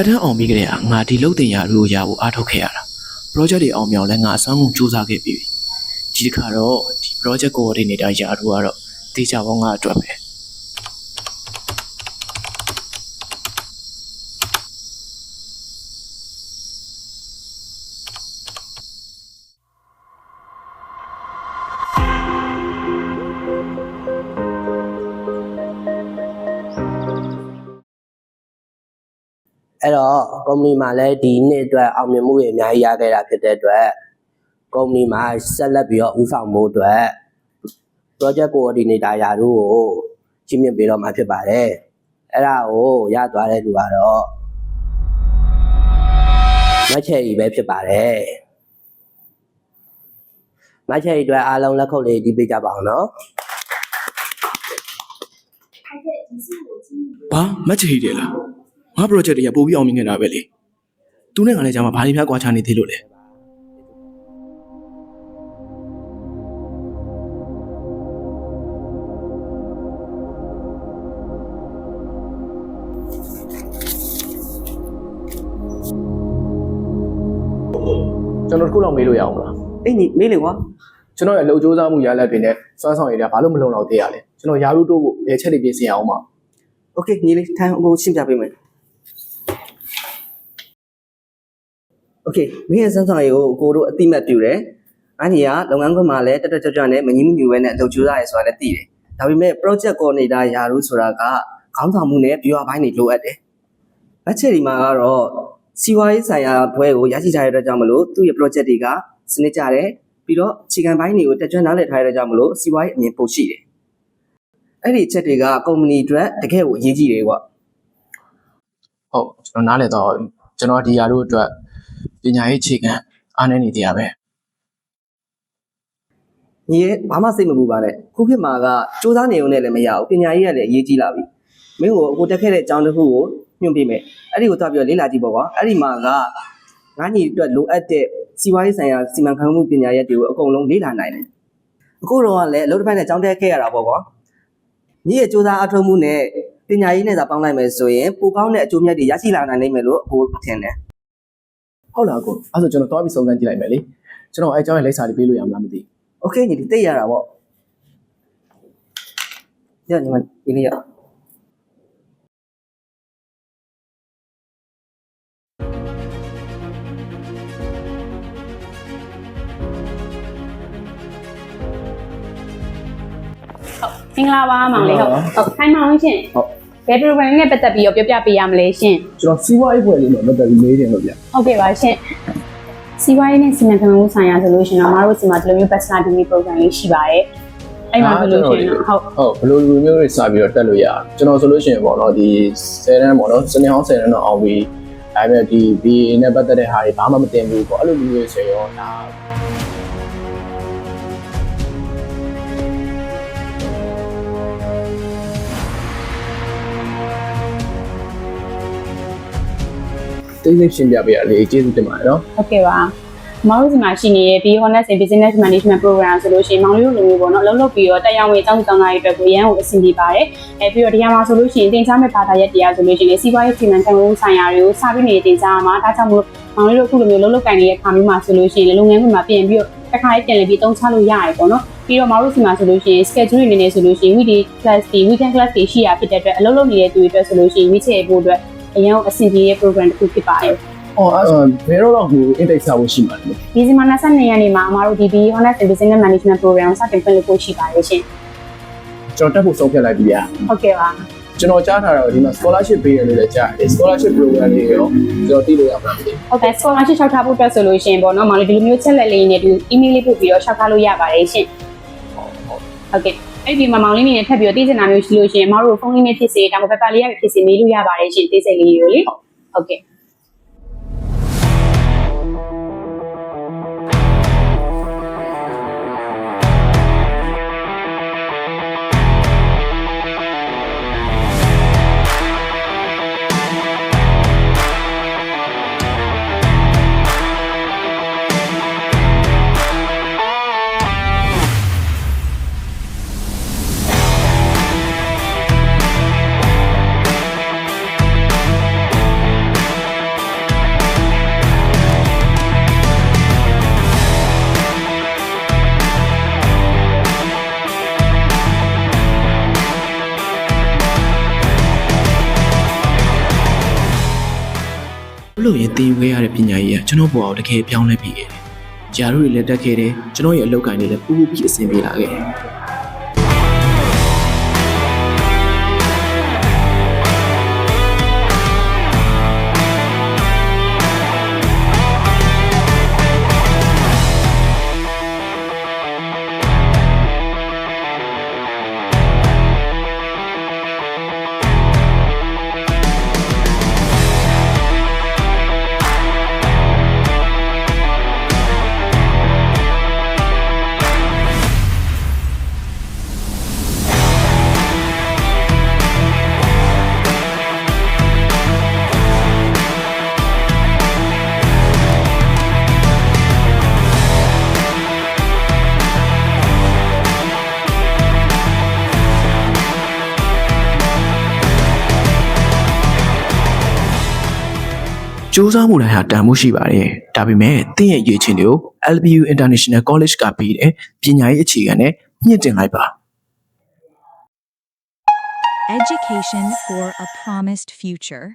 တ်တန်းအောင်ပြီးကြတဲ့ငါဒီလုတ်တင်ရလို့ရဖို့အားထုတ်ခဲ့ရတာ project တွေအောင်မြောင်လဲငါအစွမ်းကုန်စူးစမ်းခဲ့ပြီဒီတစ်ခါတော့ဒီ project coordinator ရလို့ကတော့တေချာပေါင်းငါအတွက်ပဲ အဲ့တော့ကုမ္ပဏီမှာလည်းဒီနှစ်အတွက်အောင်မြင်မှုတွေအများကြီးရခဲ့တာဖြစ်တဲ့အတွက်ကုမ္ပဏီမှာဆက်လက်ပြီးတော့ဦးဆောင်မှုအတွက် project coordinator ရာတို့ကိုကြီးမြင့်ပေးတော့မှာဖြစ်ပါတယ်အဲ့ဒါကိုရသွားတဲ့လူကတော့မတ်ချယ်ကြီးပဲဖြစ်ပါတယ်မတ်ချယ်ကြီးအတွက်အားလုံးလက်ခုပ်လေးဒီပေးကြပါအောင်နော်ဘာမတ်ချီတယ်လား ငါ project တွေကပို့ပြီးအောင်မြင်ခဲ့တာပဲလေသူနဲ့ငါလည်းကြာမှာဘာတွေများကွာခြားနေသေးလို့လဲ ကျွန်တော်တစ်ခုလောက်မေးလို့ရအောင်မလား အေးညီမေးလေကွာ ကျွန်တော်ရဲ့အလုပ်ကြိုးစားမှုရလဒ်တွေနဲ့စွမ်းဆောင်ရည်တွေကဘာလို့မလုံလောက်သေးရလဲကျွန်တော်ယာရုတိုးဖို့ဘယ်ချက်တွေပြင်ဆင်အောင်မ โอเคညီလေးထိုင်အကိုရှင်းပြပေးမယ် โอเคမင်းရဲ့စမ်းဆောင်ရည်ကိုအကိုတို့အတိမတ်ပြုတယ်အညီကလုပ်ငန်းခွင်မှာလည်းတက်တက်ကြွကြွနဲ့မငြင်းမညူပဲနဲ့လုပ်ကြိုးစားရဲဆိုတာလည်းသိတယ်ဒါပေမဲ့ project coordinator ယာရုဆိုတာကခေါင်းဆောင်မှုနဲ့ viewer ဘိုင်းတွေလိုအပ်တယ်ဘတ်ချက်ဒီမှာကတော့စီဝါရေးဆိုင်ရာဘွဲကိုရရှိထားတဲ့အတွက်ကြောင့်မလို့သူ့ရဲ့ project တွေကစနစ်ကြတယ်ပြီးတော့အခြေခံဘိုင်းတွေကိုတက်ကြွနားလည်ထားတဲ့အတွက်ကြောင့်မလို့စီဝါရေးအမြင်ပိုရှိတယ် အဲ့ဒီအချက်တွေကကုမ္ပဏီအတွက်တကယ်ကိုအရေးကြီးတယ်ကွာ ဟုတ်ကျွန်တော်နားလည်တော့ကျွန်တော်ဒီယာရုအတွက်ပ ညာရေးအခြေခံအားနည်းနေသေးရပဲညီရဲ့ဘာမှစိတ်မပူပါနဲ့ခုခေတ်မှာကစူးစမ်းနေုံနဲ့လည်းမရဘူးပညာရေးကလည်းအရေးကြီးလာပြီမင်းကိုအခုတက်ခဲ့တဲ့အကြောင်းတစ်ခုကိုညွှန်ပြမယ်အဲ့ဒီကိုသွားပြီးတော့လေ့လာကြည့်ပေါ့ကွာအဲ့ဒီမှာကငါညီအတွက်လိုအပ်တဲ့စီးပွားရေးဆိုင်ရာစီမံခန့်ခွဲမှုပညာရပ်တွေကိုအကုန်လုံးလေ့လာနိုင်တယ်အခုတော့ကလည်းအလုပ်တစ်ပိုင်းနဲ့ကြောင်းတက်ခဲ့ရတာပေါ့ကွာညီရဲ့စူးစမ်းအထောက်မှုနဲ့ပညာရေးနဲ့သာပေါင်းလိုက်မယ်ဆိုရင်ပိုကောင်းတဲ့အကျိုးမြတ်တွေရရှိလာနိုင်လိမ့်မယ်လို့အခုထင်တယ် ဟုတ်လားကိုအဲ့ဆိုကျွန်တော်တွားပြီးစုံစမ်းကြည့်လိုက်မယ်လေကျွန်တော်အဲအကြောင်းရဲ့လိပ်စာတွေပေးလို့ရမလားမသိ โอเคညီဒီသိရတာပေါ့ညညီမဒီနေ့ရ မင်္ဂလာပါမောင်လေးဟုတ်ဟုတ်ခိုင်းမောင်ရှင် ဟုတ် ဘယ် program နဲ့ပတ်သက်ပြီးတော့ပြောပြပေးရမလဲရှင်ကျွန်တော်စီးပွားရေးဖွဲ့လေးနဲ့မတက်ပြီးမေးတယ်လို့ဗျဟုတ်ကဲ့ပါရှင်စီးပွားရေးနဲ့စီမံခန့်ခွဲမှုဆိုင်ရာဆိုလို့ရှင်တော့မတို့စီမှာဒီလိုမျိုး bachelor degree program လေးရှိပါတယ်အဲ့မှာဆိုလို့ရှင်တော့ဟုတ်ဟုတ်ဘယ်လိုလိုမျိုးတွေစပြီးတော့တက်လို့ရအောင်ကျွန်တော်ဆိုလို့ရှိရင်ပေါ့နော်ဒီ10တန်းပေါ့နော်စနေဟောင်း10တန်းတော့အောင်ပြီးဒါပေမဲ့ဒီ BA နဲ့ပတ်သက်တဲ့ဟာတွေဘာမှမတင်ဘူးပေါ့အဲ့လိုမျိုးတွေဆိုရောဒါ တိတ်တိတ်ရှင်းပြပေးရလေကျေးဇူးတင်ပါတယ်နော်ဟုတ်ကဲ့ပါမောင်တို့စီမှာရှိနေတဲ့ B Honest in Business Management Program ဆိုလို့ရှိရင်မောင်လေးတို့လိုမျိုးပေါ့နော်အလုပ်လုပ်ပြီးတော့တရားဝင်အကြောင်းတောင်းတာတွေအတွက်ကိုရန်ကိုအဆင်ပြေပါတယ်အဲပြီးတော့တရားမှာဆိုလို့ရှိရင်တင် जा မဲ့ဘာသာရပ်တရားဆိုလို့ရှိရင်စီးပွားရေးစီမံခန့်ခွဲမှုဆိုင်ရာတွေကိုစာပြီးနေတင် जा မှာဒါကြောင့်မို့မောင်လေးတို့အခုလိုမျိုးလုပ်လုပ်ကင်နေတဲ့ခါမျိုးမှာဆိုလို့ရှိရင်လုပ်ငန်းခွင်မှာပြင်ပြီးတော့တစ်ခါလေးပြန်လည်ပြီးတုံးချလို့ရတယ်ပေါ့နော်ပြီးတော့မောင်တို့စီမှာဆိုလို့ရှိရင် schedule တွေနေနေဆိုလို့ရှိရင် weekday class တွေ weekend class တွေရှိရဖြစ်တဲ့အတွက်အလုပ်လုပ်နေတဲ့သူတွေအတွက်ဆိုလို့ရှိရင် week ချေဖို့အတွက် အရင်အဆင်ပြေတဲ့ program တစ်ခုဖြစ်ပါတယ်။အော်အဲ့ဆိုဘယ်တော့တော့ကို index ဆောက်ရှိမှာလဲဒီဇင်ဘာ22ရက်နေ့မှာအမတို့ဒီ B Honest Business Management Program စတင်ဖွင့်လှစ်ဖို့ရှိပါတယ်ရှင်။ကျွန်တော်တက်ဖို့ဆုံးဖြတ်လိုက်ပြီဗျာ။ဟုတ်ကဲ့ပါ။ကျွန်တော်ကြားထားတာတော့ဒီမှာ scholarship ပေးရလို့လည်းကြားတယ်။ scholarship program တွေရောကျွန်တော်သိလို့ရမှာမသိဘူး။ဟုတ်ကဲ့ scholarship လျှောက်ထားဖို့အတွက်ဆိုလို့ရှိရင်ပေါ့နော်။မလို့ဒီလိုမျိုးချက်လက်လေးနဲ့ဒီ email လေးပို့ပြီးတော့လျှောက်ထားလို့ရပါတယ်ရှင်။ဟုတ် ဟုတ်။ဟုတ်ကဲ့။အဲ့ဒီမှာမောင်လေးနေနဲ့ထပ်ပြီးတော့သိစင်တာမျိုးရှိလို့ရှိရင်မတို့ဖုန်းလေးနဲ့ဖြစ်စေဒါမှမဟုတ် paper လေးရဖြစ်စေမေးလို့ရပါတယ်ရှင်သိစိတ်လေးတွေကိုလေ။ဟုတ်ကဲ့။ လို့ရင်သင်ယူခဲ့ရတဲ့ပညာရေးကကျွန်တော်ဘဝကိုတကယ်ပြောင်းလဲပြီးခဲ့တယ်။ဂျာတို့တွေလည်းတက်ခဲ့တယ်ကျွန်တော်ရဲ့အလုပ်ကိုင်းတွေလည်းပူပူပြီးအဆင်ပြေလာခဲ့တယ်။ စူးစမ်းမှုတိုင်းဟာတန်မှုရှိပါတယ်။ဒါပေမဲ့သင်ရဲ့ရည်ချင်းတွေကို LBU International College ကပြီးတဲ့ပညာရေးအခြေခံနဲ့မြင့်တင်လိုက်ပါ Education for a promised future.